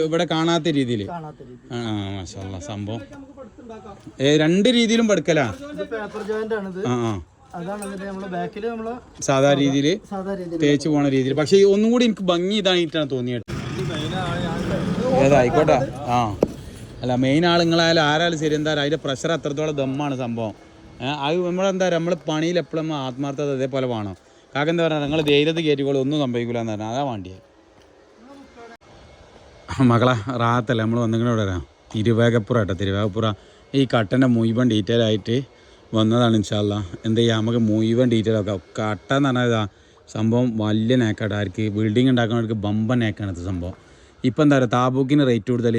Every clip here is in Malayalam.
ഇവിടെ കാണാത്ത രീതിയിൽ ആ മാഷല്ല സംഭവം. ഏ, രണ്ട് രീതിയിലും ഇത് ആ സാധാ രീതിയിൽ തേച്ച് പോണ രീതിയിൽ പക്ഷെ ഒന്നും കൂടി എനിക്ക് ഭംഗി ഇതായിട്ടാണ് തോന്നിയത്. ഏതായിക്കോട്ടെ? ആ. അല്ല മെയിൻ ആളുങ്ങളായാലും ആരായാലും ശരി എന്താ അതിന്റെ പ്രഷർ അത്രത്തോളം ദമ്മാണ് സംഭവം. അത് നമ്മളെന്താ നമ്മൾ പണിയിൽ എപ്പോഴും ആത്മാർത്ഥത അതേപോലെ വേണം. കാക്കെന്താ പറയുക നിങ്ങൾ ധൈര്യത കയറ്റിക്കോളും ഒന്നും സംഭവിക്കില്ല എന്ന് പറഞ്ഞാൽ അതാ വേണ്ടിയത് മകളെ റാത്തല്ല നമ്മൾ വന്നിങ്ങനെ ഇവിടെ വരാം. തിരുവേഗപ്പുറ കേട്ടോ തിരുവേഗപ്പുറ. ഈ കട്ടന്റെ മുഴുവൻ ഡീറ്റെയിൽ ആയിട്ട് വന്നതാണ് ഇൻഷാല്ല എന്താ ചെയ്യുക നമുക്ക് മുഴുവൻ ഡീറ്റെയിൽ ഒക്കെ. കട്ട എന്ന് പറഞ്ഞാൽ ഇതാ സംഭവം വലിയ നേക്കാട്ടോ. ആർക്ക് ബിൽഡിംഗ് ഉണ്ടാക്കുന്നവർക്ക് ബമ്പൻ നേക്കാണ് ഇത് സംഭവം. ഇപ്പം എന്താ പറയുക താബൂക്കിന് റേറ്റ് കൂടുതൽ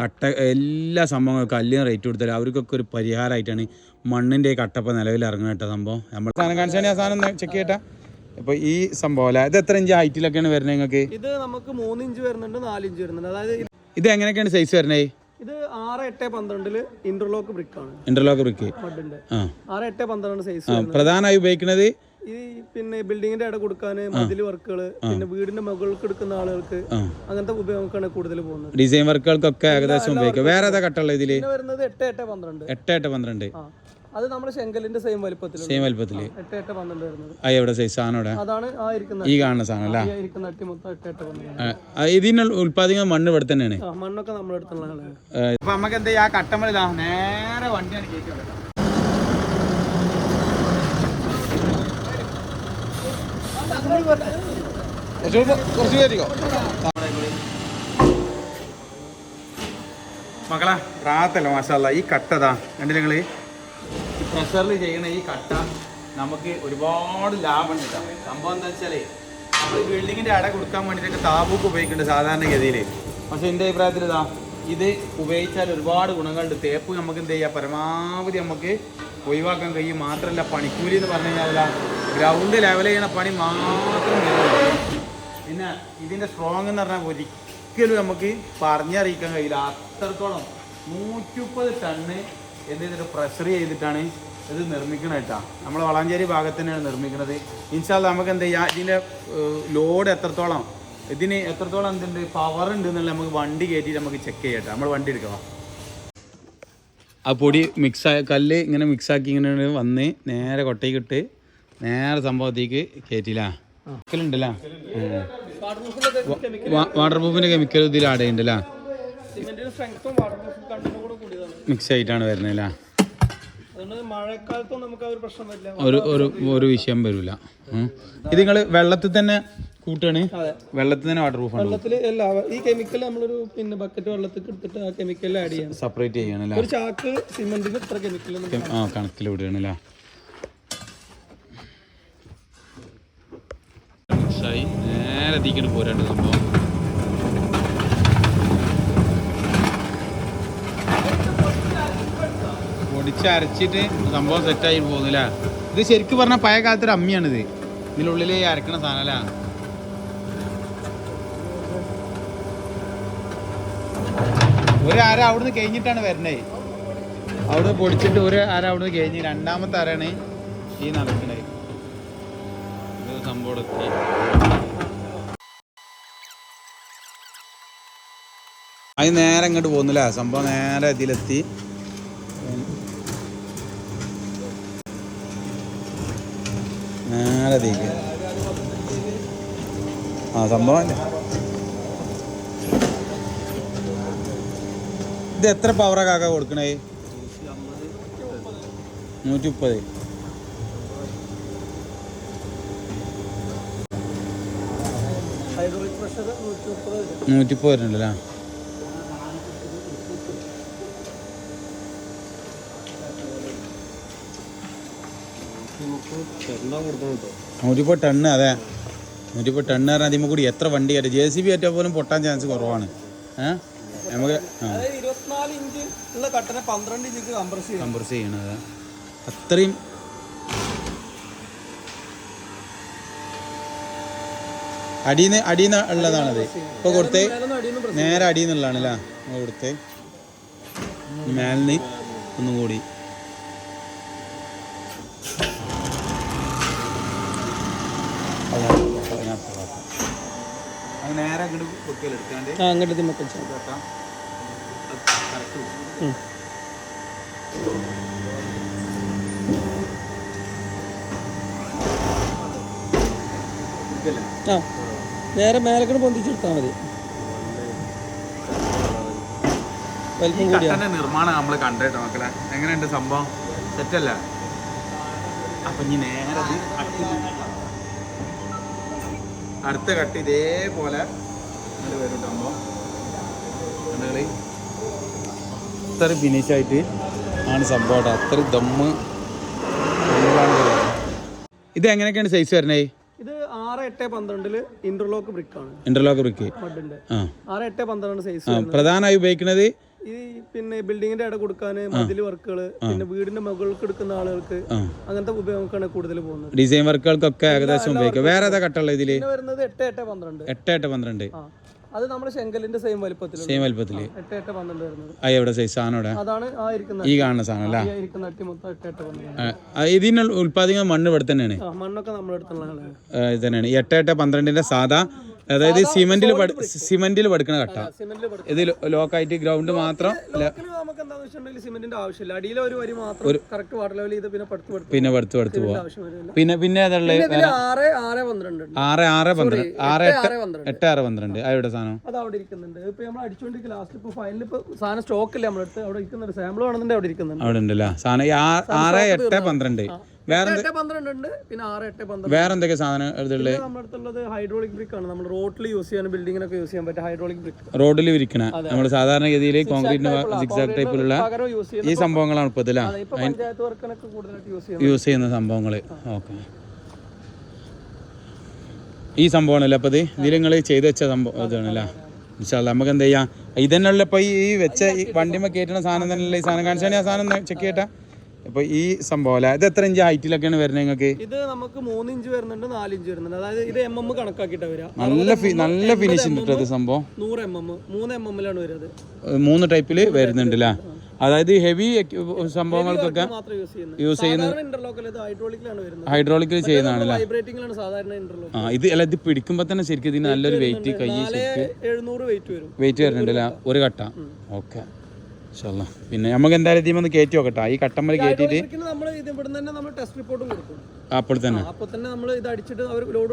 കട്ട എല്ലാ സംഭവങ്ങളും കല്ലിന് റേറ്റ് കൊടുത്താൽ അവർക്കൊക്കെ ഒരു പരിഹാരമായിട്ടാണ് മണ്ണിന്റെ കട്ടപ്പ നിലവിൽ ഇറങ്ങുന്ന കേട്ടോ സംഭവം. നമ്മൾ സാധനം കാണിച്ചാൽ ആ സാധനം ചെക്ക് ചെയ്യട്ടെ. ഇപ്പോൾ ഈ സംഭവം അല്ല? ഇത് എത്ര ഇഞ്ച് ഹൈറ്റിലൊക്കെയാണ് വരുന്നത് നിങ്ങൾക്ക്? ഇത് നമുക്ക് മൂന്ന് ഇഞ്ച് വരുന്നുണ്ട് നാല് ഇഞ്ച് വരുന്നുണ്ട്. അതായത് ഇത് എങ്ങനെയൊക്കെയാണ് സൈസ് വരുന്നത്? ഇത് ആറ് എട്ട് പന്ത്രണ്ടിൽ ഇന്റർലോക്ക് ബ്രിക്ക് ആണ്. ഇന്റർലോക്ക് ബ്രിക്ക് ആറ് എട്ട് പന്ത്രണ്ട് സൈസ് പ്രധാനമായി ഉപയോഗിക്കുന്നത്? ഈ പിന്നെ ബിൽഡിങ്ങിന്റെ ഇട കൊടുക്കാന് മതിൽ വർക്കുകൾ പിന്നെ വീടിന്റെ മുകൾക്ക് എടുക്കുന്ന ആളുകൾക്ക്. അങ്ങനത്തെ ഉപയോഗങ്ങളാണ് കൂടുതൽ പോകുന്നത്. ഡിസൈൻ വർക്കുകൾക്കൊക്കെ ഏകദേശം ഉപയോഗിക്കും വേറെ ഏതാ കട്ടുള്ള ഇതിൽ? വരുന്നത് എട്ട് എട്ട് പന്ത്രണ്ട്. എട്ട് എട്ട് പന്ത്രണ്ട്. അത് നമ്മുടെ ശെങ്കലിന്റെ സെയിം വലിപ്പത്തിലുള്ള സെയിം വലുപ്പത്തിൽ എട്ട് എട്ട് പന്ത്രണ്ട് വരുന്നത്. ആ എവിടെ സൈസ് സാധനം ഇവിടെ അതാണ് ആ ഇരിക്കുന്ന ഈ കാണുന്ന സാധനം അല്ല? ഇരിക്കുന്ന അട്ടി മൊത്തം എട്ട് എട്ട് പന്ത്രണ്ട്. ആ, ഇതിന് ഉൽപ്പാദിക്കുന്ന മണ്ണ് ഇവിടെ തന്നെയാണ്. മണ്ണൊക്കെ നമ്മുടെ അടുത്തുള്ള ആളാണ്. അപ്പൊ നമുക്ക് എന്താ ആ കട്ടമ്മലിതാ നേരെ വണ്ടിയാണ് കയറ്റി കുറച്ച് കയറ്റിക്കോ മകളെ റാത്തല്ല മാഷല്ല ഈ കട്ടതാ കണ്ടില്ല നിങ്ങൾ? ഈ പ്രഷറിൽ ചെയ്യുന്ന ഈ കട്ട നമുക്ക് ഒരുപാട് ലാഭം കിട്ടാം. സംഭവം എന്താ വെച്ചാലേ നമ്മൾ ബിൽഡിങ്ങിന്റെ അട കൊടുക്കാൻ വേണ്ടിയിട്ടൊക്കെ താബൂക്ക് ഉപയോഗിക്കുന്നുണ്ട് സാധാരണഗതിയിൽ പക്ഷെ എന്റെ അഭിപ്രായത്തിൽ ഇതാ ഇത് ഉപയോഗിച്ചാൽ ഒരുപാട് ഗുണങ്ങളുണ്ട്. തേപ്പ് നമുക്ക് എന്ത് ചെയ്യാം? പരമാവധി നമുക്ക് ഒഴിവാക്കാൻ കഴിയും. മാത്രമല്ല പണിക്കൂലി എന്ന് പറഞ്ഞു കഴിഞ്ഞാൽ ഗ്രൗണ്ട് ലെവൽ ചെയ്യുന്ന പണി മാത്രം. പിന്നെ ഇതിന്റെ സ്ട്രോങ് എന്ന് പറഞ്ഞാൽ ഒരിക്കലും നമുക്ക് പറഞ്ഞറിയിക്കാൻ കഴിയില്ല. അത്രത്തോളം നൂറ്റി മുപ്പത് ടണ്ണ് എന്ത് ചെയ്തിട്ട് പ്രഷർ ചെയ്തിട്ടാണ് ഇത് നിർമ്മിക്കണം കേട്ടോ. നമ്മൾ വളാഞ്ചേരി ഭാഗത്ത് തന്നെയാണ് നിർമ്മിക്കുന്നത് ഇൻഷാല്ല നമുക്ക് എന്ത് ചെയ്യാം? ഇതിന്റെ ലോഡ് എത്രത്തോളം? ഇതിന് എത്രത്തോളം എന്തുണ്ട്? പവർ ഉണ്ട് എന്നുള്ള നമുക്ക് വണ്ടി കയറ്റിയിട്ട് നമുക്ക് ചെക്ക് ചെയ്യട്ടെ നമ്മൾ വണ്ടി എടുക്കാം. ആ പൊടി മിക്സ് കല്ല് ഇങ്ങനെ മിക്സാക്കി ഇങ്ങനെ വന്ന് നേരെ കൊട്ടയ്ക്കിട്ട് നേരെ സംഭവത്തേക്ക് കയറ്റില്ല ഉണ്ടല്ലേ? വാട്ടർ പ്രൂഫിന്റെ കെമിക്കൽ ഇതിൽ ആഡ് ചെയ്യുന്നുണ്ടല്ലേ? മിക്സ് ആയിട്ടാണ് വരുന്നത് അല്ലേ? അതുകൊണ്ട് മഴക്കാലത്തും നമുക്ക് ഒരു പ്രശ്നം വരില്ല. ഒരു ഒരു ഒരു വിഷയം വരില്ല ഇത് നിങ്ങൾ വെള്ളത്തിൽ തന്നെ കൂട്ടാണ് അതെ. വെള്ളത്തിൽ തന്നെ വാട്ടർ പ്രൂഫ് ആണ്. വെള്ളത്തിൽ എല്ലാ ഈ കെമിക്കൽ നമ്മളൊരു പിന്നെ ബക്കറ്റ് വെള്ളത്തിൽ എടുത്തിട്ട് ആ കെമിക്കൽ ആഡ് ചെയ്യണം. സെപ്പറേറ്റ് ചെയ്യണല്ലേ ഒരു ചാക്ക് സിമെന്റിന് ഇത്ര കെമിക്കൽ ആ കണക്കിൽ വിടുകയാണ് അല്ലേ? നേരെ തീക്കിട്ട് പോരാണ്ട് സംഭവം. പൊടിച്ച് അരച്ചിട്ട് സംഭവം സെറ്റായി പോകുന്നില്ല. ഇത് ശരിക്കും പറഞ്ഞാൽ പഴയ കാലത്തൊരു അമ്മിയാണിത്. ഇതിനുള്ളിൽ അരക്കണ സാധനം അല്ല ഒരു അര അവിടുന്ന് കഴിഞ്ഞിട്ടാണ് വരണേ? അവിടുന്ന് പൊടിച്ചിട്ട് ഒരു അര അവിടുന്ന് കഴിഞ്ഞ് രണ്ടാമത്തെ അരയാണ് ഈ നടക്കണേ? ഇത് സംഭവം നേരെ ഇങ്ങോട്ട് പോകുന്നില്ല. സംഭവം നേരെ ഇതിലെത്തി. നേരെ തീക്ക്. ആ സംഭവം അല്ലേ ഇത് എത്ര പവറാ കാക്ക കൊടുക്കണേ? മുപ്പത് നൂറ്റി മുപ്പത് നൂറ്റി മുപ്പത് വരുന്നുണ്ടല്ലേ നൂറ്റിപ്പോ ടണ്ണ് അതെ. നൂറ്റിപ്പോ ടണ്ണ് പറഞ്ഞാൽ അതിമ്മ കൂടി എത്ര വണ്ടി കയറ്റും? ജെ സി ബി ഏറ്റവും പോലും പൊട്ടാൻ ചാൻസ് കുറവാണ്. ഏഹ് നമുക്ക് കംപ്രസ് ചെയ്യും കംപ്രസ് ചെയ്യണത് അത്രയും അടിയിൽ അടിയിൽ ഉള്ളതാണത്. ഇപ്പൊ കൊടുത്തേ നേരെ അടിയിൽ നിന്നുള്ളതാണ് അല്ലേ കൊടുത്തേ. മേലിന് ഒന്നും കൂടി അതാ, അതിനകത്ത് ഭാഗത്ത്. അത് നേരെ അങ്ങോട്ട് എടുക്കാണ്ട് ആ അങ്ങോട്ട് തിമ്മക്ക വെച്ചാൽ ആ നേരെ മേലക്കട് പൊന്തിച്ചെടുത്താൽ മതി. വലിപ്പം നിർമ്മാണം നമ്മൾ കണ്ടേട്ടോ മക്കളെ. എങ്ങനെയുണ്ട് സംഭവം? സെറ്റല്ല? അപ്പൊ ഇനി നേരെ അടുത്ത കട്ട് ഇതേപോലെ ഇങ്ങോട്ട് വരും സംഭവം അത്ര ഫിനിഷ് ആയിട്ട് ആണ് സംഭവം അത്ര ദമ്മ്. ഇത് എങ്ങനെയൊക്കെയാണ് സൈസ് വരണേ ഇത് ആറ് എട്ട് പന്ത്രണ്ടിൽ ഇന്റർലോക്ക് ബ്രിക്ക് ആണ്. ഇന്റർലോക്ക് ബ്രിക്ക് ആറ് എട്ട് പന്ത്രണ്ട് സൈസ് പ്രധാനമായി ഉപയോഗിക്കുന്നത് ഈ പിന്നെ ബിൽഡിങ്ങിന്റെ ഇട കൊടുക്കാൻ മതിൽ വർക്കുകൾ പിന്നെ വീടിന്റെ മുകൾക്ക് എടുക്കുന്ന ആളുകൾക്ക് അങ്ങനത്തെ ഉപയോഗമാണ് കൂടുതൽ പോകുന്നത്. ഡിസൈൻ വർക്കുകൾക്കൊക്കെ ഏകദേശം ഉപയോഗിക്കും. വേറെ ഏതാ കട്ടുള്ള ഇതിൽ? വരുന്നത് എട്ട് എട്ട് പന്ത്രണ്ട്. എട്ട് എട്ട് പന്ത്രണ്ട്. അത് നമ്മുടെ ശെങ്കലിന്റെ സെയിം വലിപ്പത്തിൽ സെയിം വലുപ്പത്തിൽ. എട്ട് എട്ട് പന്ത്രണ്ട് വരുന്നത്. ആ എവിടെ സൈസ് സാധനം അതാണ് ആ ഇരിക്കുന്നത്. ഈ കാണുന്ന സാധനം അല്ലേ? ഇരിക്കുന്ന അട്ടി മൊത്തം എട്ട് എട്ട് പന്ത്രണ്ട്. ഇതിനുള്ള ഇതിന് ഉൽപ്പാദിക്കുന്ന മണ്ണ് ഇവിടെ തന്നെയാണ്. മണ്ണൊക്കെ നമ്മുടെ എടുത്തുള്ളതാണ് ഇത് തന്നെയാണ്. എട്ട് എട്ട് പന്ത്രണ്ടിന്റെ സാധാ അതായത് സിമെന്റിൽ സിമെന്റിൽ പഠിക്കണ കട്ട. ഇത് ലോക്കായിട്ട് ഗ്രൗണ്ട് മാത്രം നമുക്ക് എന്താണെന്ന് വെച്ചിട്ടുണ്ടെങ്കിൽ സിമെന്റിന്റെ ആവശ്യമില്ല. അടിയിൽ ഒരു വരി മാത്രം കറക്റ്റ് വാട്ടർ ലെവൽ ചെയ്ത് പിന്നെ പടുത്ത് പടുത്തു പിന്നെ പടുത്ത് പടുത്ത് പോവാം. പിന്നെ പിന്നെ ഏതുള്ള പിന്നെ ഇതിൽ ആറ് ആറ് പന്ത്രണ്ട് ആറ് ആറ് പന്ത്രണ്ട്. ആറ് എട്ട് എട്ട് ആറ് പന്ത്രണ്ട്. ആ സാധനം? അത് അവിടെ ഇരിക്കുന്നുണ്ട്. ഇപ്പൊ നമ്മൾ ലാസ്റ്റ് ഇപ്പൊ ഫൈനൽ ഇപ്പൊ സാധനം സ്റ്റോക്ക് അവിടെ ഇരിക്കുന്നുണ്ട്. സാമ്പിൾ വേണമെന്നുണ്ടെങ്കിൽ അവിടെ ഇരിക്കുന്നുണ്ട്. അവിടെ ഉണ്ടല്ലോ? സാധനം ആറ് എട്ട് പന്ത്രണ്ട്. വേറെ പിന്നെ ആറ് എട്ട് പന്ത്രണ്ട്. വേറെ എന്തൊക്കെ സാധനം ഇതുള്ളത് പിന്നെ നമ്മുടെ അടുത്തുള്ളത് ഹൈഡ്രോളിക് ബ്രിക്ക് ആണ്. നമ്മൾ യൂസ് ചെയ്യാൻ ബിൽഡിങ്ങിനൊക്കെ യൂസ് ചെയ്യാൻ പറ്റിയ ഹൈഡ്രോളിക് ബ്രിക്ക് റോഡിൽ വിരിക്കണ. നമ്മൾ കോൺക്രീറ്റിന് സിക്സാക് ടൈപ്പിലുള്ള ഈ സംഭവങ്ങളാണ് ഇതിലാ ഇപ്പൊ പഞ്ചായത്ത് വർക്കിനൊക്കെ കൂടുതലായിട്ട് യൂസ് ചെയ്യുന്ന സംഭവങ്ങൾ ഓക്കെ. ഈ സംഭവമാണല്ലേ അപ്പോൾ ഇത് ഇതിൽ നിങ്ങൾ ചെയ്ത് വെച്ച സംഭവം ഇതാണല്ലേ? ഇൻഷാല്ല നമുക്ക് എന്ത് ചെയ്യാം ഇതന്നെയുള്ള ഇപ്പോൾ ഈ വെച്ച ഈ വണ്ടിമ കയറ്റുന്ന സാധനം തന്നെയല്ലേ ഈ സാധനം? കാണിച്ചാൽ ആ സാധനം ചെക്ക് ചെയ്യട്ടെ. ഇപ്പോൾ ഈ സംഭവം അല്ല? ഇത് എത്ര ഇഞ്ച് ഹൈറ്റിലൊക്കെയാണ് വരുന്നത് നിങ്ങൾക്ക്? ഇത് നമുക്ക് മൂന്ന് ഇഞ്ച് വരുന്നുണ്ട് നാല് ഇഞ്ച് വരുന്നുണ്ട്. അതായത് ഇത് എം എം കണക്കാക്കിയിട്ട് വരിക. നല്ല നല്ല ഫിനിഷിംഗ് കിട്ടും സംഭവം. നൂറ് എം എം മൂന്ന് എം എമ്മിലാണ് വരുന്നത്. മൂന്ന് ടൈപ്പിൽ വരുന്നുണ്ട് അല്ലേ അതായത് ഹെവി സംഭവങ്ങൾക്കൊക്കെ യൂസ് ചെയ്യുന്ന. ഹൈഡ്രോളിക്കിൽ ആ ഇത് അല്ല ഇത് പിടിക്കുമ്പോൾ തന്നെ ശരിക്കും ഇതിന് നല്ലൊരു വെയിറ്റ് കൈ വെയിറ്റ് വരും. വെയിറ്റ് വരുന്നുണ്ടല്ലേ ഒരു കട്ട. ഓക്കെ ഇൻഷാല്ലാ പിന്നെ നമുക്ക് എന്തായാലും ഇതിൽ ഒന്ന് കയറ്റി നോക്കട്ടെ. ഈ കട്ടമ്മൽ കയറ്റിയിട്ട് നമ്മൾ ഇത് ഇവിടുന്ന് തന്നെ നമ്മൾ ടെസ്റ്റ് റിപ്പോർട്ടും കൊടുക്കും. അപ്പോൾ തന്നെ. അപ്പോൾ തന്നെ നമ്മൾ ഇത് അടിച്ചിട്ട് അവർ ലോഡ്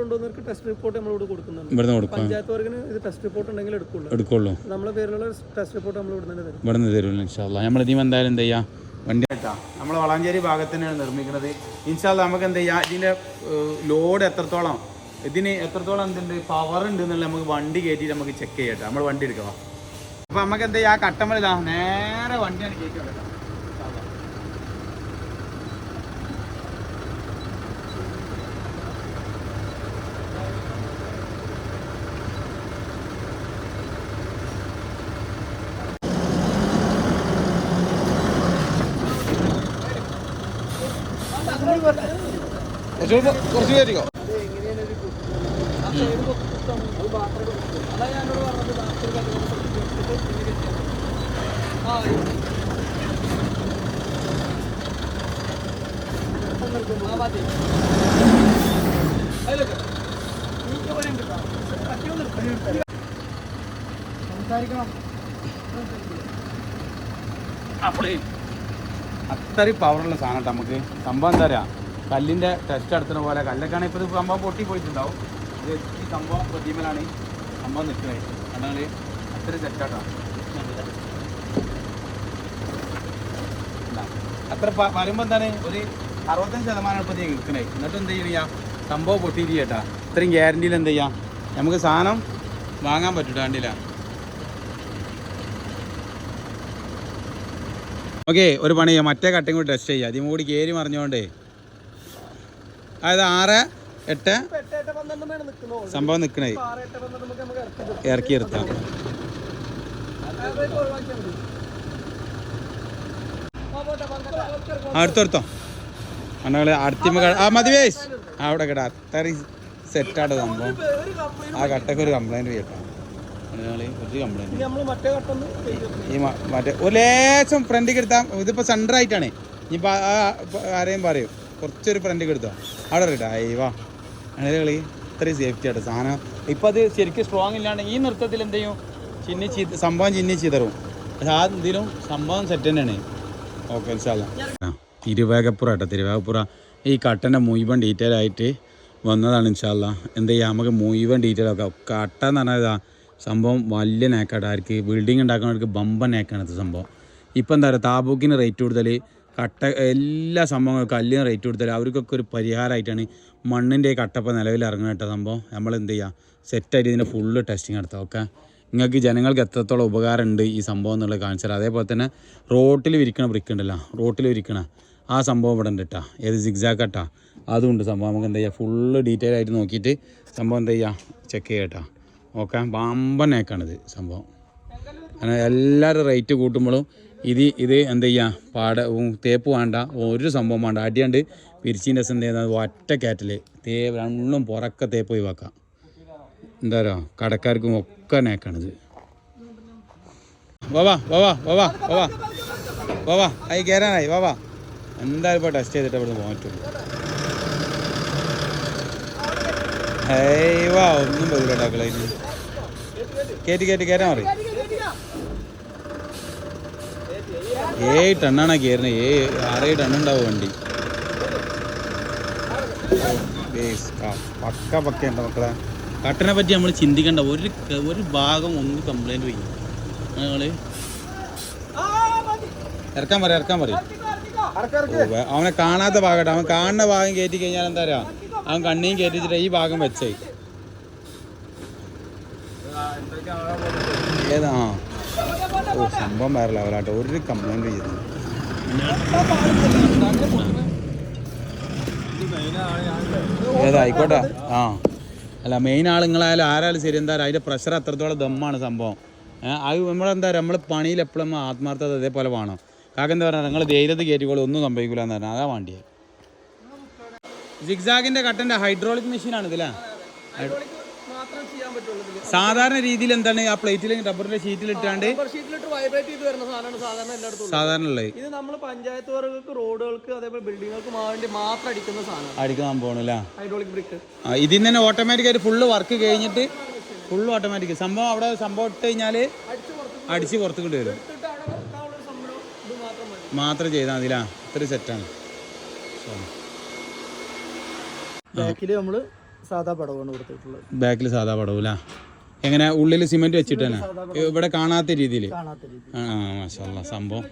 ടെസ്റ്റ് റിപ്പോർട്ട് നമ്മളോട് കൊടുക്കുന്നുണ്ട്. ഇവിടുന്ന് കൊടുക്കും. പഞ്ചായത്ത് ഇത് ടെസ്റ്റ് റിപ്പോർട്ട് ഉണ്ടെങ്കിൽ എടുക്കുള്ളൂ. എടുക്കുള്ളൂ. നമ്മളെ പേരിലുള്ള ടെസ്റ്റ് റിപ്പോർട്ട് നമ്മൾ തരും. ഇവിടുന്ന് ഇൻഷാല്ലാ നമ്മൾ എന്തായാലും എന്ത് ചെയ്യാം? വണ്ടി നമ്മൾ വളാഞ്ചേരി ഭാഗത്ത് തന്നെയാണ് നിർമ്മിക്കുന്നത്. ഇൻഷാല്ല നമുക്ക് എന്ത് ചെയ്യാം? ഇതിന്റെ ലോഡ് എത്രത്തോളം? ഇതിന് എത്രത്തോളം എന്തുണ്ട്? പവർ ഉണ്ട് എന്നുള്ള നമുക്ക് വണ്ടി കയറ്റിയിട്ട് നമുക്ക് ചെക്ക് ചെയ്യട്ടെ നമ്മൾ വണ്ടി എടുക്കാം അപ്പോൾ നമുക്ക് എന്ത് ചെയ്യാം? കട്ടമ്മൽ ഇതാ നേരെ വണ്ടിയാണ് കയറ്റി വെക്കാം കുറച്ച് കയറ്റിക്കോ? അത്രയും പവറുള്ള സാധനം നമുക്ക്. സംഭവം എന്താ പറയുക കല്ലിന്റെ ടെസ്റ്റ് നടത്തുന്ന പോലെ കല്ലൊക്കെയാണ് ഇപ്പോൾ ഇത് സംഭവം പൊട്ടി പോയിട്ടുണ്ടാവും. ഇത് ഈ സംഭവം പ്രതിമലാണ് സംഭവം നിൽക്കുന്നത്. അതാണ് അത്രയും സെറ്റാട്ടോ അത്ര വരുമ്പോൾ എന്താണ്? ഒരു അറുപത്തഞ്ച് ശതമാനം ഇപ്പോൾ നിൽക്കണേ. എന്നിട്ട് എന്ത് ചെയ്യാ? സംഭവം പൊട്ടിയിട്ട് ചേട്ടാ ഇത്രയും ഗ്യാരണ്ടിയിൽ എന്ത് ചെയ്യാം? നമുക്ക് സാധനം വാങ്ങാൻ പറ്റൂട്ടോ വണ്ടിയില. ഓക്കെ ഒരു പണി ചെയ്യാം. മറ്റേ കട്ടയും കൂടി ടെസ്റ്റ് ചെയ്യാം. അതിനും കൂടി കയറി മറിഞ്ഞോണ്ടേ. അതായത് ആറ് എട്ട് സംഭവം നിൽക്കണേ ഇറക്കി ഇറക്കി എടുത്താം അതൊക്കെ ഒഴിവാക്കിയാൽ മതി ആ, പോട്ടെ, പന്ത്രണ്ട് ഓക്കെ, ആ എടുത്തെടുത്തോ അങ്ങനെ അടുത്തിമ ആ മതി വേസ് അവിടെ കേട്ടോ അത്രയും സെറ്റാണ് സംഭവം. ആ കട്ടക്ക് ഒരു കംപ്ലൈന്റ് കേട്ടോ ഒരു ഈ മറ്റേ ഒരു ലേശം ഫ്രണ്ടിക്ക് എടുത്താൽ ഇതിപ്പോൾ സെന്റർ ആയിട്ടാണ്. ഇനിയിപ്പോൾ ആരെയും പറയും. കുറച്ചൊരു ഫ്രണ്ടിക്ക് എടുത്തോ. അവിടെ കേട്ടോ അയ്യവാ അങ്ങനെ കളി ഇത്രയും സേഫ്റ്റി ആയിട്ട് സാധനം ഇപ്പം അത് ശരിക്കും സ്ട്രോങ് ഇല്ലാണ്ട് ഈ നൃത്തത്തിൽ എന്ത് ചിന്നി ചീ സംഭവം ചിന്നി ചീതറും പക്ഷെ ആ എന്തെങ്കിലും സംഭവം സെറ്റ് തന്നെയാണ്. ഓക്കെ തിരുവേഗപ്പുറ കേട്ടോ തിരുവേഗപ്പുറ. ഈ കട്ടന്റെ മുഴുവൻ ഡീറ്റെയിൽ ആയിട്ട് വന്നതാണ് ഇൻഷാല്ല എന്താ ചെയ്യുക നമുക്ക് മുഴുവൻ ഡീറ്റെയിൽ ഒക്കെ കട്ട എന്ന് പറഞ്ഞാൽ സംഭവം വലിയ നേക്കാട്ടോ. ആർക്ക് ബിൽഡിംഗ് ഉണ്ടാക്കുന്നവർക്ക് ബമ്പൻ നേക്കാണ് ഇത് സംഭവം. ഇപ്പം എന്താ പറയുക താബൂക്കിന് റേറ്റ് കൂടുതൽ കട്ട എല്ലാ സംഭവങ്ങൾക്കും കല്ലിന് റേറ്റ് കൊടുത്താൽ അവർക്കൊക്കെ ഒരു പരിഹാരമായിട്ടാണ് മണ്ണിന്റെ കട്ടപ്പ നിലവിൽ ഇറങ്ങുന്ന കേട്ടോ സംഭവം. നമ്മൾ എന്ത് ചെയ്യുക സെറ്റായിട്ട് ഇതിന്റെ ഫുള്ള് ടെസ്റ്റിംഗ് നടത്താം ഓക്കെ നിങ്ങൾക്ക് ജനങ്ങൾക്ക് എത്രത്തോളം ഉപകാരം ഉണ്ട് ഈ സംഭവം എന്നുള്ളത് കാണിച്ചാൽ അതേപോലെ തന്നെ റോട്ടിൽ വിരിക്കണ ബ്രിക്ക് ഉണ്ടല്ലോ റോട്ടിൽ വിരിക്കണ. ആ സംഭവം ഇവിടെ ഉണ്ട് കേട്ടോ ഏത് സിഗ്സാക്ക് കട്ടാ അതുണ്ട് സംഭവം. നമുക്ക് എന്താ ചെയ്യുക ഫുള്ള് ഡീറ്റെയിൽ ആയിട്ട് നോക്കിയിട്ട് സംഭവം എന്താ ചെയ്യുക ചെക്ക് ചെയ്യട്ടോ ഓക്കെ ബാമ്പനേക്കാണിത് സംഭവം. അങ്ങനെ എല്ലാവരും റേറ്റ് കൂട്ടുമ്പോഴും ഇത് ഇത് എന്ത് ചെയ്യുക പാട തേപ്പ് വേണ്ട. ഒരു സംഭവം വേണ്ട. അടിയാണ്ട് പിരിച്ചിന്റെ രസം എന്ത് ചെയ്യുന്നത്? ഒറ്റ കാറ്റിൽ തേ രണ്ടും പുറക്കെ തേപ്പ് ഒഴിവാക്കാം. എന്താ പറയുക കടക്കാർക്കും ഒക്കെ നേക്കാണിത്. വാ വാ വാ വാ വാവാ ആയി കയറാനായി വാ എന്തായാലും ഇപ്പോൾ ടെസ്റ്റ് ചെയ്തിട്ട് ഇവിടെ പോകാൻ പറ്റുള്ളൂ. വാ ഒന്നും പോകില്ല ഉണ്ടാക്കള ഇനി കയറ്റി കയറ്റി കയറാൻ പറയും. ഏഴ് ടണ്ണാണ് കയറുന്നത് ഏഴ് ആറേഴ് ടണ്ണുണ്ടാവും വണ്ടി. പക്ക പക്കയുണ്ട് മക്കളെ? കട്ടനെ പറ്റി നമ്മൾ ചിന്തിക്കേണ്ട. ഒരു ഒരു ഭാഗം ഒന്ന് കംപ്ലൈന്റ് വയ്ക്കും. ഞങ്ങൾ ഇറക്കാൻ പറയാം ഇറക്കാൻ പറയും. അവനെ കാണാത്ത ഭാഗമായിട്ട് അവൻ കാണുന്ന ഭാഗം കയറ്റി കഴിഞ്ഞാൽ എന്താ പറയാ? അവൻ കണ്ണിയും കയറ്റിച്ചിട്ട് ഈ ഭാഗം വെച്ചേ. ഏതാ? ഓ സംഭവം വേറെ ലെവലാട്ടോ ഒരു കംപ്ലൈന്റ് ചെയ്തു. ഏതാ ആയിക്കോട്ടെ. ആ. അല്ല മെയിൻ ആളുങ്ങളായാലും ആരായാലും ശരി എന്താ അതിന്റെ പ്രഷർ അത്രത്തോളം ദമ്മാണ് സംഭവം. അത് നമ്മളെന്താ നമ്മൾ പണിയിൽ എപ്പോഴും ആത്മാർത്ഥത അതേപോലെ വേണം. കാക്ക എന്താ പറയുക നിങ്ങൾ ധൈര്യത്തിൽ കയറ്റിക്കോളും ഒന്നും സംഭവിക്കില്ല എന്ന് പറഞ്ഞാൽ അതാ വണ്ടിയെ. സിക്സാഗിന്റെ കട്ടന്റെ ഹൈഡ്രോളിക് മെഷീനാണ് ഇതിലാ ഇതിൽ. സാധാരണ രീതിയിൽ എന്താണ് ആ പ്ലേറ്റിൽ റബ്ബറിന്റെ ഷീറ്റിൽ ഇട്ടാണ്ട് സാധാരണ ഉള്ളത്. ഇത് നമ്മൾ പഞ്ചായത്ത് വർഗക്ക് റോഡുകൾക്ക് അതേപോലെ ബിൽഡിങ്ങുകൾക്ക് വേണ്ടി മാത്രം അടിക്കുന്ന സാധനം അടിക്കാൻ പോകണല്ലേ ഹൈഡ്രോളിക് ബ്രിക്ക് ഇതിൽ തന്നെ ഓട്ടോമാറ്റിക് ആയിട്ട് ഫുള്ള് വർക്ക് കഴിഞ്ഞിട്ട് ഫുള്ള് ഓട്ടോമാറ്റിക് സംഭവം അവിടെ സംഭവം ഇട്ട് കഴിഞ്ഞാൽ അടിച്ച് പുറത്ത് കൊണ്ട് വരും. മാത്രം ചെയ്താൽ മതിലാ ഇത്ര സെറ്റാണ് ബാക്കിൽ നമ്മൾ സാധാ പടവാണ് കൊടുത്തിട്ടുള്ളത്. ബാക്കിൽ സാധാ പടവൂല എങ്ങനെ? ഉള്ളിൽ സിമെന്റ് വെച്ചിട്ട് തന്നെ? ഇവിടെ കാണാത്ത രീതിയിൽ ആ മാഷാ സംഭവം.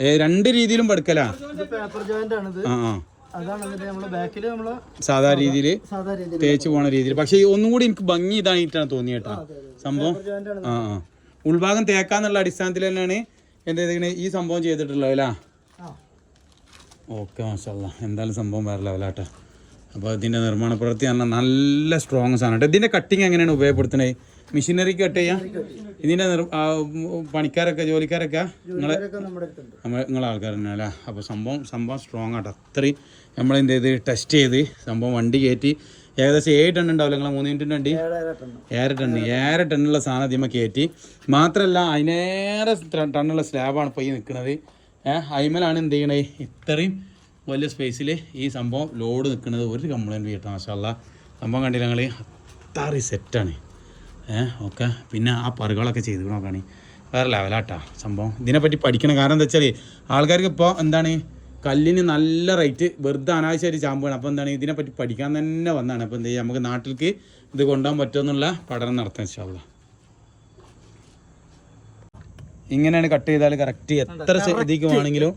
ഏ രണ്ട് രീതിയിലും പടുക്കലാ? പേപ്പർ ജോയിന്റ് ആണ് ഇത് ആ ആ. അതാണ് എന്നിട്ട് ബാക്കിൽ നമ്മൾ സാധാ രീതിയിൽ തേച്ച് പോണ രീതിയിൽ പക്ഷെ ഒന്നും കൂടി എനിക്ക് ഭംഗി ഇതായിട്ടാണ് തോന്നിയേട്ടാ. സംഭവം? ആ ആ. ഉൾഭാഗം തേക്കാന്നുള്ള അടിസ്ഥാനത്തിൽ തന്നെയാണ് എന്താ ഈ സംഭവം ചെയ്തിട്ടുള്ളത് അല്ലേ ഓക്കെ മാഷല്ല. എന്തായാലും സംഭവം വേറെ ലെവലാട്ടെ അപ്പോൾ ഇതിന്റെ നിർമ്മാണ പ്രവൃത്തി പറഞ്ഞാൽ നല്ല സ്ട്രോങ് സാധനം കേട്ടോ ഇതിന്റെ കട്ടിങ് എങ്ങനെയാണ് ഉപയോഗപ്പെടുത്തുന്നത്? മെഷീനറി കട്ട് ചെയ്യാം? ഇതിന്റെ പണിക്കാരൊക്കെ ജോലിക്കാരൊക്കെ? നിങ്ങളെ നിങ്ങളെ ആൾക്കാർ തന്നെ അല്ലേ? അപ്പോൾ സംഭവം സംഭവം സ്ട്രോങ് ആട്ടോ. അത്രയും നമ്മൾ എന്ത് ചെയ്ത്? ടെസ്റ്റ് ചെയ്ത്. സംഭവം വണ്ടി കയറ്റി. ഏകദേശം ഏഴ് ടൺ ഉണ്ടാവില്ല നിങ്ങളെ മൂന്ന് മിനിറ്റിന്റെ വണ്ടി? ഏഴര ടണ്ണ് ഏഴര ഏഴര ടണ്ണുള്ള സാധനം ഇതിമ്മ കയറ്റി. മാത്രമല്ല അതിനേറെ ടണ്ണുള്ള സ്ലാബാണ് പോയി ഈ നിൽക്കുന്നത് ഏഹ് അയിമലാണ് എന്ത് ചെയ്യണേ ഇത്രയും വലിയ സ്പേസിൽ ഈ സംഭവം ലോഡ് നിൽക്കുന്നത് ഒരു കംപ്ലൈന്റ് കിട്ടും മാഷാല്ല സംഭവം കണ്ടില്ല ഞങ്ങൾ അത്താറി സെറ്റാണ് ഏഹ് ഓക്കെ പിന്നെ ആ പറുകളൊക്കെ ചെയ്ത് നോക്കുകയാണ് വേറെ ലെവലാട്ടാ സംഭവം. ഇതിനെപ്പറ്റി പഠിക്കണം കാരണം എന്താ വെച്ചാൽ ആൾക്കാർക്ക് ഇപ്പോൾ എന്താണ്? കല്ലിന് നല്ല റേറ്റ് വെറുതെ അനാവശ്യമായിട്ട് ചാമ്പാണ് അപ്പോൾ എന്താണ്? ഇതിനെപ്പറ്റി പഠിക്കാൻ തന്നെ വന്നതാണ്. അപ്പോൾ എന്താ ചെയ്യുക നമുക്ക് നാട്ടിലേക്ക് ഇത് കൊണ്ടുപോകാൻ പറ്റുമെന്നുള്ള പഠനം നടത്താൻ ഇൻഷാല്ലാ ഇങ്ങനെയാണ് കട്ട് ചെയ്താൽ കറക്റ്റ് എത്ര സെന്റിക്ക് വേണമെങ്കിലും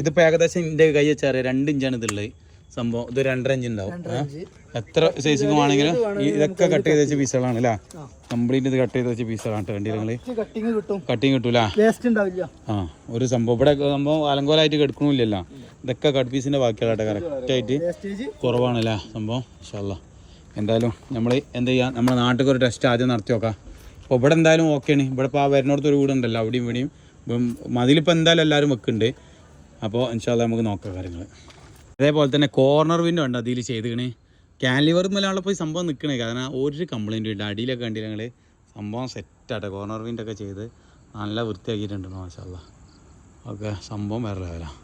ഇതിപ്പോ ഏകദേശം എന്റെ കൈ വെച്ചാൽ രണ്ട് ഇഞ്ചാണ് ഇതുള്ളത്. സംഭവം ഇത് രണ്ടര ഇഞ്ച് ഉണ്ടാവും. എത്ര സൈസിക്ക് വേണമെങ്കിലും ഇതൊക്കെ കട്ട് ചെയ്ത് വെച്ച പീസുകളാണ് അല്ലേ? കംപ്ലീറ്റ് ഇത് കട്ട് ചെയ്ത് വെച്ച പീസുകളാണ് നിങ്ങൾ കട്ടിങ് കിട്ടും. കട്ടിങ് കിട്ടൂല. ആ ഒരു സംഭവം. ഇവിടെ സംഭവം അലങ്കോലായിട്ട് കിടക്കണില്ലല്ലോ ഇതൊക്കെ കട്ട് പീസിന്റെ ബാക്കിയുള്ള കറക്റ്റായിട്ട് വേസ്റ്റേജ് കുറവാണല്ലേ സംഭവം. എന്തായാലും നമ്മൾ എന്ത് ചെയ്യാം? നമ്മുടെ നാട്ടിൽ ഒരു ടെസ്റ്റ് ആദ്യം നടത്തി നോക്കാം. അപ്പോൾ ഇവിടെ എന്തായാലും ഓക്കെയാണ് ഇവിടെ ഇപ്പോൾ ആ വരുന്നിടത്ത് ഒരു വീടുണ്ടല്ലോ അവിടെയും ഇവിടെയും. ഇപ്പം മതിലിപ്പോൾ എന്തായാലും എല്ലാവരും വെക്കുന്നുണ്ട്. അപ്പോൾ ഇൻഷാല്ല നമുക്ക് നോക്കാം കാര്യങ്ങൾ അതേപോലെ തന്നെ കോർണർ വിൻഡോ ഉണ്ട് അതിൽ ചെയ്തിക്കണേ കാലിവർ മേലാണല്ലോ പോയി സംഭവം നിൽക്കണേ കാരണം ഒരു കംപ്ലൈന്റും ഇല്ല അടിയിലൊക്കെ കണ്ടില്ല ഞങ്ങൾ സംഭവം സെറ്റാട്ടെ കോർണർ വിൻഡോ ഒക്കെ ചെയ്ത് നല്ല വൃത്തിയാക്കിയിട്ടുണ്ട് മാഷാല്ല ഓക്കെ സംഭവം വേറെ ലെവലാണ്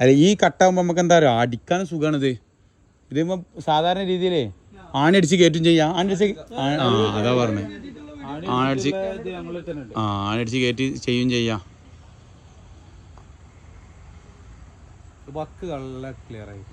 അല്ല ഈ കട്ടാകുമ്പോൾ നമുക്ക് എന്താ പറയുക അടിക്കാനും സുഖമാണിത് ഇതിപ്പോൾ സാധാരണ രീതിയിലേ അടിച്ച് കയറ്റും ചെയ്യാം. ആണി അടിച്ച് ആ, അതാ പറഞ്ഞത് ആണടിച്ച് ആ ആണടിച്ച് കയറ്റി ചെയ്യും ചെയ്യാം. വക്ക് നല്ല ക്ലിയർ ആയി.